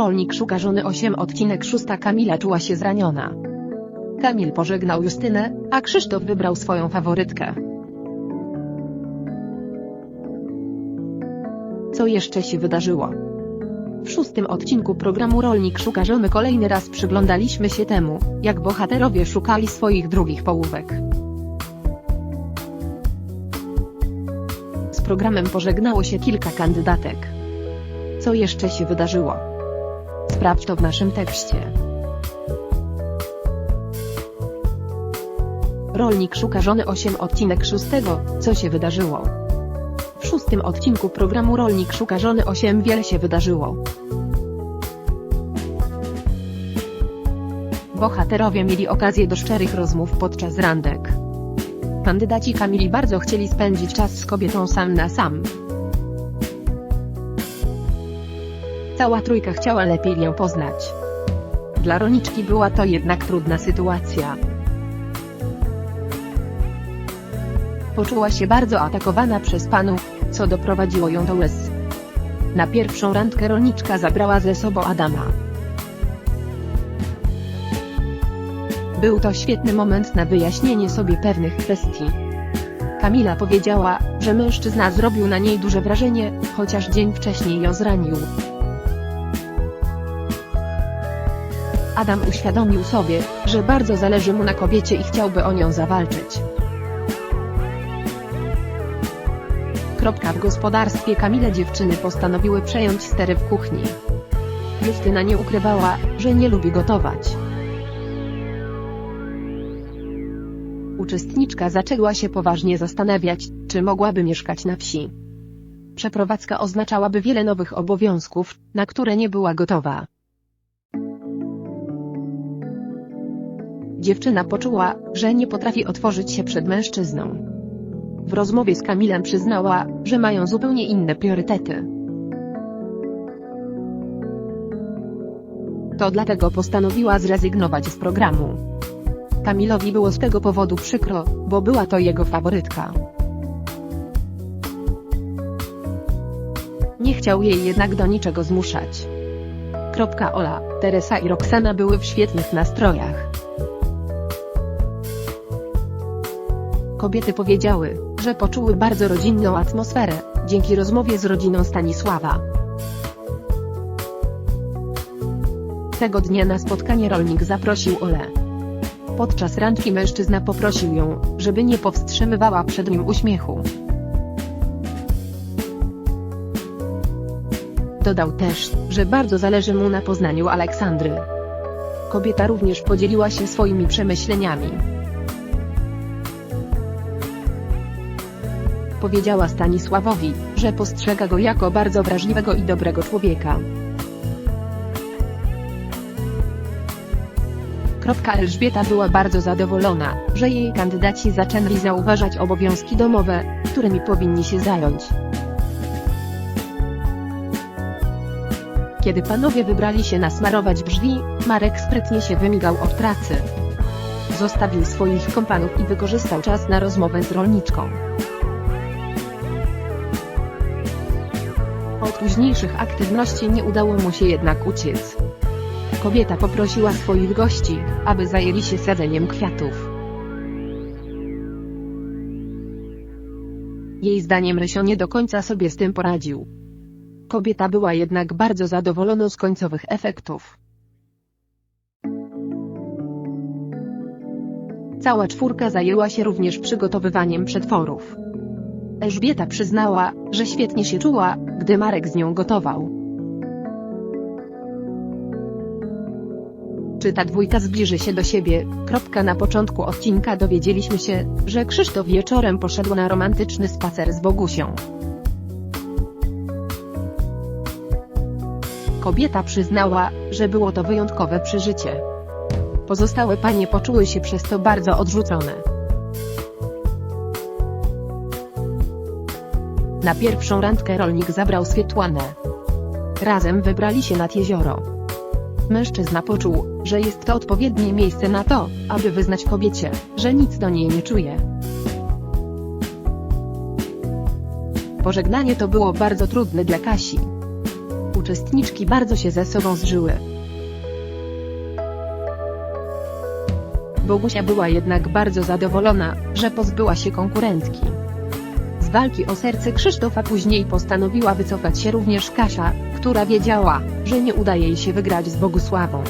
Rolnik szuka żony 8 odcinek 6 Kamila czuła się zraniona. Kamil pożegnał Justynę, a Krzysztof wybrał swoją faworytkę. Co jeszcze się wydarzyło? W szóstym odcinku programu Rolnik szuka żony kolejny raz przyglądaliśmy się temu, jak bohaterowie szukali swoich drugich połówek. Z programem pożegnało się kilka kandydatek. Co jeszcze się wydarzyło? Sprawdź to w naszym tekście. Rolnik szuka żony 8 odcinek 6 Co się wydarzyło? W szóstym odcinku programu Rolnik szuka żony 8 wiele się wydarzyło. Bohaterowie mieli okazję do szczerych rozmów podczas randek. Kandydaci Kamili bardzo chcieli spędzić czas z kobietą sam na sam. Cała trójka chciała lepiej ją poznać. Dla Roniczki była to jednak trudna sytuacja. Poczuła się bardzo atakowana przez panów, co doprowadziło ją do łez. Na pierwszą randkę Roniczka zabrała ze sobą Adama. Był to świetny moment na wyjaśnienie sobie pewnych kwestii. Kamila powiedziała, że mężczyzna zrobił na niej duże wrażenie, chociaż dzień wcześniej ją zranił. Adam uświadomił sobie, że bardzo zależy mu na kobiecie i chciałby o nią zawalczyć. Kropka w gospodarstwie Kamile dziewczyny postanowiły przejąć stery w kuchni. Justyna nie ukrywała, że nie lubi gotować. Uczestniczka zaczęła się poważnie zastanawiać, czy mogłaby mieszkać na wsi. Przeprowadzka oznaczałaby wiele nowych obowiązków, na które nie była gotowa. Dziewczyna poczuła, że nie potrafi otworzyć się przed mężczyzną. W rozmowie z Kamilem przyznała, że mają zupełnie inne priorytety. To dlatego postanowiła zrezygnować z programu. Kamilowi było z tego powodu przykro, bo była to jego faworytka. Nie chciał jej jednak do niczego zmuszać. Kropka Ola, Teresa i Roxana były w świetnych nastrojach. Kobiety powiedziały, że poczuły bardzo rodzinną atmosferę, dzięki rozmowie z rodziną Stanisława. Tego dnia na spotkanie rolnik zaprosił Olę. Podczas randki mężczyzna poprosił ją, żeby nie powstrzymywała przed nim uśmiechu. Dodał też, że bardzo zależy mu na poznaniu Aleksandry. Kobieta również podzieliła się swoimi przemyśleniami. Powiedziała Stanisławowi, że postrzega go jako bardzo wrażliwego i dobrego człowieka. Elżbieta była bardzo zadowolona, że jej kandydaci zaczęli zauważać obowiązki domowe, którymi powinni się zająć. Kiedy panowie wybrali się nasmarować drzwi, Marek sprytnie się wymigał od pracy. Zostawił swoich kompanów i wykorzystał czas na rozmowę z rolniczką. Późniejszych aktywności nie udało mu się jednak uciec. Kobieta poprosiła swoich gości, aby zajęli się sadzeniem kwiatów. Jej zdaniem Rysio nie do końca sobie z tym poradził. Kobieta była jednak bardzo zadowolona z końcowych efektów. Cała czwórka zajęła się również przygotowywaniem przetworów. Elżbieta przyznała, że świetnie się czuła, gdy Marek z nią gotował. Czy ta dwójka zbliży się do siebie? Kropka na początku odcinka dowiedzieliśmy się, że Krzysztof wieczorem poszedł na romantyczny spacer z Bogusią. Kobieta przyznała, że było to wyjątkowe przeżycie. Pozostałe panie poczuły się przez to bardzo odrzucone. Na pierwszą randkę rolnik zabrał Swietłanę. Razem wybrali się nad jezioro. Mężczyzna poczuł, że jest to odpowiednie miejsce na to, aby wyznać kobiecie, że nic do niej nie czuje. Pożegnanie to było bardzo trudne dla Kasi. uczestniczki bardzo się ze sobą zżyły. Bogusia była jednak bardzo zadowolona, że pozbyła się konkurentki. Walki o serce Krzysztofa później postanowiła wycofać się również Kasia, która wiedziała, że nie uda jej się wygrać z Bogusławą.